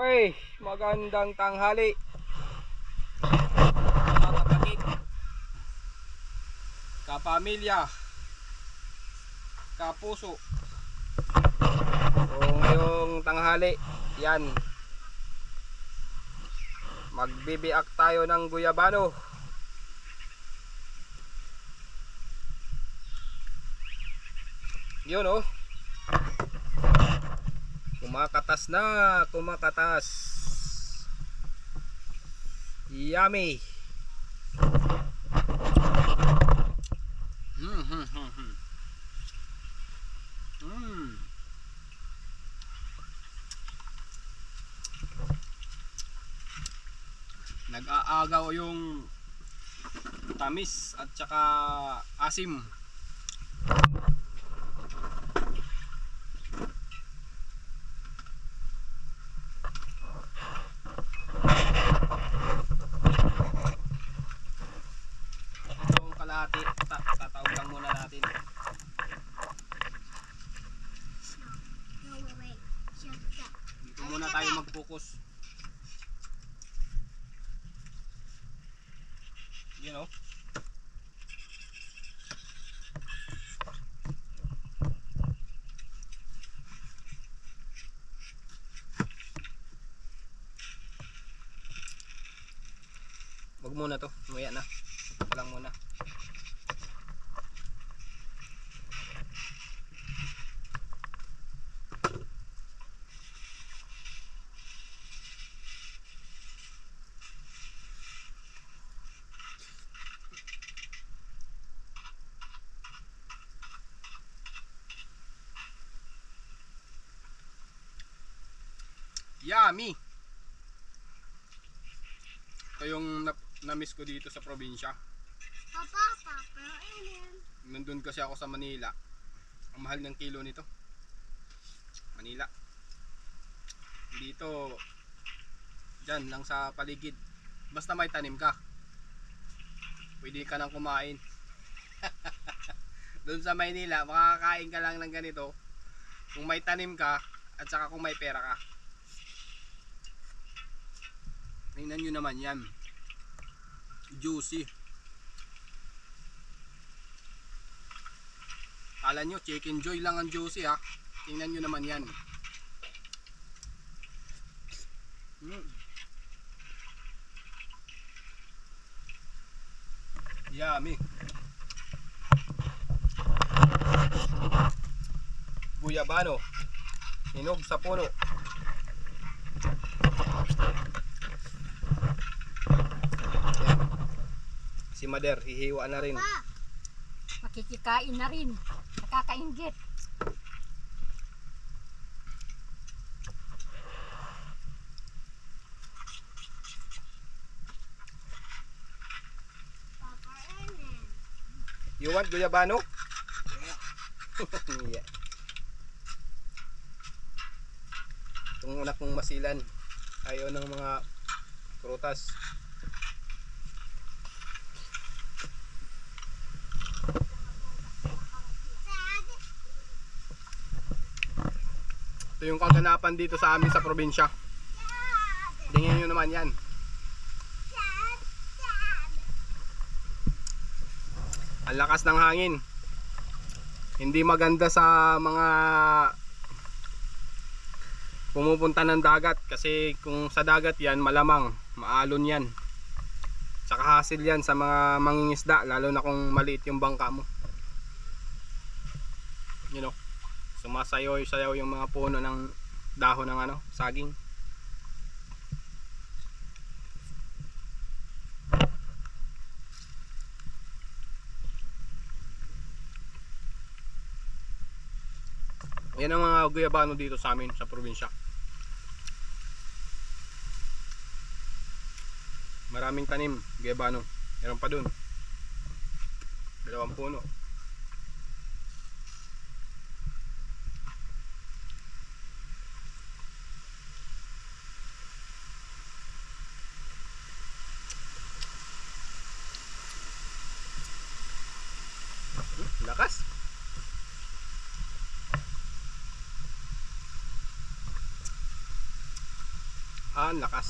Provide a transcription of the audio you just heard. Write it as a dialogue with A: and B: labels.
A: Okay, magandang tanghali. Mga kapatid, kapamilya, kapuso. So ngayong tanghali, yan. Magbibiak tayo ng guyabano. Yun oh. Kumakatas na, kumakatas. Yummy. Mm, mm, mm, mm. Mm. Nag-aagaw yung tamis at saka asim. Tatawag lang muna natin. Dito muna tayo mag-focus. You know? Wag muna to, maya na. Ito lang muna. Yummy! Ito yung na- na-miss ko dito sa probinsya.
B: Papa, Papa, Alien.
A: Nandun kasi ako sa Manila. Ang mahal ng kilo nito. Manila. Dito, dyan lang sa paligid. Basta may tanim ka. Pwede ka nang kumain. Doon sa Maynila, makakakain ka lang ng ganito. Kung may tanim ka, at saka kung may pera ka. Tingnan nyo naman yan. Juicy. Kala nyo, chicken joy lang ang juicy ha. Tingnan nyo naman yan. Mm. Yummy. Guyabano. Hinog sa puno. Si Mader, hihiwa na rin.
C: Makikikain na rin. Nakakaingit.
A: You want guyabano? yeah. Itong anak kong masilan. Ayaw ng mga prutas. Ito yung kaganapan dito sa amin sa probinsya. Tingnan nyo naman yan. Ang lakas ng hangin. Hindi maganda sa mga pumupunta ng dagat kasi kung sa dagat yan malamang maalon yan. Tsaka hasil yan sa mga mangingisda lalo na kung maliit yung bangka mo. You know, sumasayaw-sayaw yung mga puno ng dahon ng ano, saging. Yan ang mga guyabano dito sa amin sa probinsya. Maraming tanim, guyabano. Meron pa dun. Dalawang puno. Lakas. Ah, ang lakas.